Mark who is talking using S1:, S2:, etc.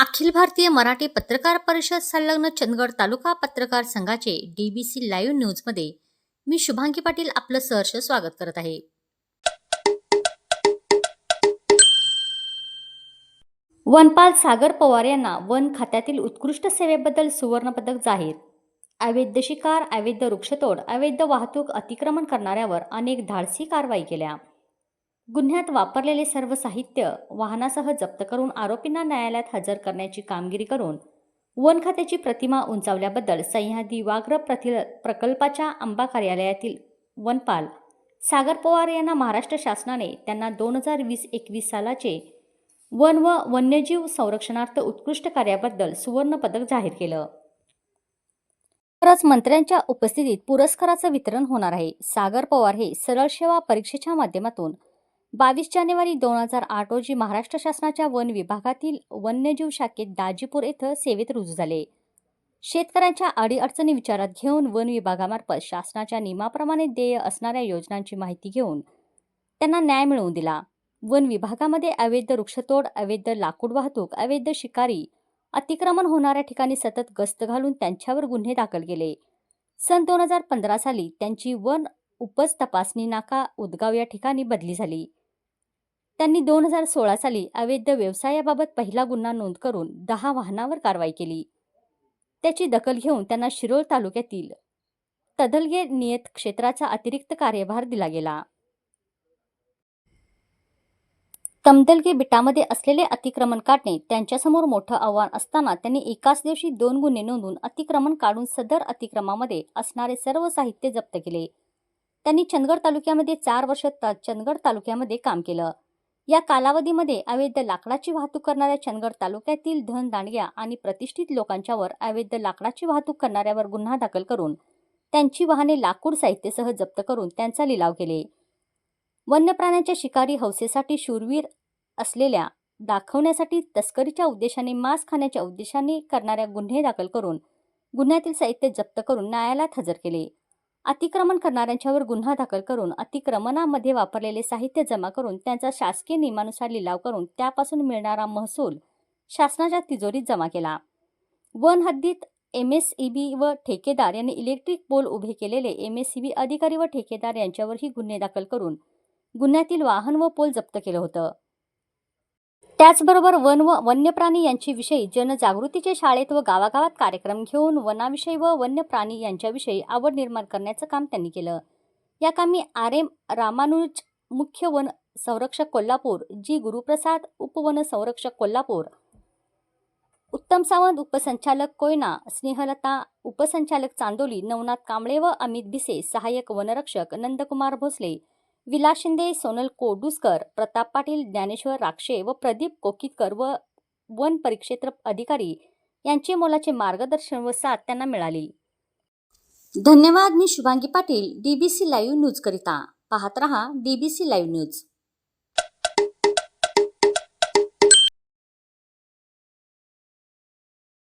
S1: अखिल भारतीय मराठी पत्रकार परिषद संलग्न चंदगड तालुका पत्रकार संघाचे डीबीसी लाईव्ह न्यूजमध्ये मी शुभांगी पाटील आपलं सहर्ष स्वागत करत आहे. वनपाल सागर पवार यांना वन खात्यातील उत्कृष्ट सेवेबद्दल सुवर्ण पदक जाहीर. अवैध शिकार अवैध वृक्षतोड अवैध वाहतूक अतिक्रमण करणाऱ्यावर अनेक धाडसी कारवाई केल्या. गुन्ह्यात वापरलेले सर्व साहित्य वाहनासह जप्त करून आरोपींना न्यायालयात हजर करण्याची कामगिरी करून वन खात्याची प्रतिमा उंचावल्याबद्दल सह्याद्री वाघ्र प्रथिल प्रकल्पाच्या आंबा कार्यालयातील वनपाल सागर पवार यांना महाराष्ट्र शासनाने त्यांना दोन हजार वीस एकवीस सालाचे वन व वन्यजीव संरक्षणार्थ उत्कृष्ट कार्याबद्दल सुवर्ण पदक जाहीर केलं. खरंच मंत्र्यांच्या उपस्थितीत पुरस्काराचं वितरण होणार आहे. सागर पवार हे सरळ सेवा परीक्षेच्या माध्यमातून बावीस जानेवारी दोन हजार आठ रोजी महाराष्ट्र शासनाच्या वन विभागातील वन्यजीव शाखेत दाजीपूर येथे सेवेत रुजू झाले. शेतकऱ्यांच्या अडीअडचणी विचारात घेऊन वन विभागामार्फत शासनाच्या नियमाप्रमाणे देय असणाऱ्या योजनांची माहिती घेऊन त्यांना न्याय मिळवून दिला. वन विभागामध्ये अवैध वृक्षतोड अवैध लाकूड वाहतूक अवैध शिकारी अतिक्रमण होणाऱ्या ठिकाणी सतत गस्त घालून त्यांच्यावर गुन्हे दाखल केले. सन दोन हजार पंधरा साली त्यांची वन उपज तपासणी नाका उदगाव या ठिकाणी बदली झाली. त्यांनी दोन हजार सोळा साली अवैध व्यवसायाबाबत पहिला गुन्हा नोंद करून दहा वाहनावर कारवाई केली. त्याची दखल घेऊन त्यांना शिरोळ तालुक्यातील तदलगे नियत क्षेत्राचा अतिरिक्त कार्यभार दिला गेला. तमदलगे बिटामध्ये असलेले अतिक्रमण काढणे त्यांच्यासमोर मोठं आव्हान असताना त्यांनी एकाच दिवशी दोन गुन्हे नोंदवून अतिक्रमण काढून सदर अतिक्रमामध्ये असणारे सर्व साहित्य जप्त केले. त्यांनी चंदगड तालुक्यामध्ये चार वर्ष चंदगड तालुक्यामध्ये काम केलं. या कालावधीमध्ये अवैध लाकडाची वाहतूक करणाऱ्या चंदगड तालुक्यातील धन दांडग्या आणि प्रतिष्ठित लोकांच्यावर अवैध लाकडाची वाहतूक करणाऱ्यावर गुन्हा दाखल करून त्यांची वाहने लाकूड साहित्यासह जप्त करून त्यांचा लिलाव केले. वन्य प्राण्यांच्या शिकारी हौसेसाठी शूरवीर असलेल्या दाखवण्यासाठी तस्करीच्या उद्देशाने मांस खाण्याच्या उद्देशाने करणाऱ्या गुन्हे दाखल करून गुन्ह्यातील साहित्य जप्त करून न्यायालयात हजर केले. अतिक्रमण करणाऱ्यांच्यावर गुन्हा दाखल करून अतिक्रमणामध्ये वापरलेले साहित्य जमा करून त्यांचा शासकीय नियमानुसार लिलाव करून त्यापासून मिळणारा महसूल शासनाच्या तिजोरीत जमा केला. वन हद्दीत एम एस ई बी व ठेकेदार यांनी इलेक्ट्रिक पोल उभे केलेले एम एस ई बी अधिकारी व ठेकेदार यांच्यावरही गुन्हे दाखल करून गुन्ह्यातील वाहन व पोल जप्त केलं होतं. त्याचबरोबर वन व वन्य प्राणी यांच्याविषयी जनजागृतीचे शाळेत व गावागावात कार्यक्रम घेऊन वनाविषयी व वन्य प्राणी यांच्याविषयी आवड निर्माण करण्याचं काम त्यांनी केलं. या कामी आर एम रामानुज मुख्य वन संरक्षक कोल्हापूर जी गुरुप्रसाद उपवन संरक्षक कोल्हापूर उत्तम सावंत उपसंचालक कोयना स्नेहलता उपसंचालक चांदोली नवनाथ कांबळे व अमित भिसे सहाय्यक वनरक्षक नंदकुमार भोसले विलास शिंदे सोनल कोडुसकर प्रताप पाटील ज्ञानेश्वर राक्षे व प्रदीप कोकितकर व वन परिक्षेत्र अधिकारी यांचे मोलाचे मार्गदर्शन व साथ त्यांना मिळाली. धन्यवाद मी Shubhangi Patil DBC live news करिता. पाहत रहा डीबीसी लाईव्ह न्यूज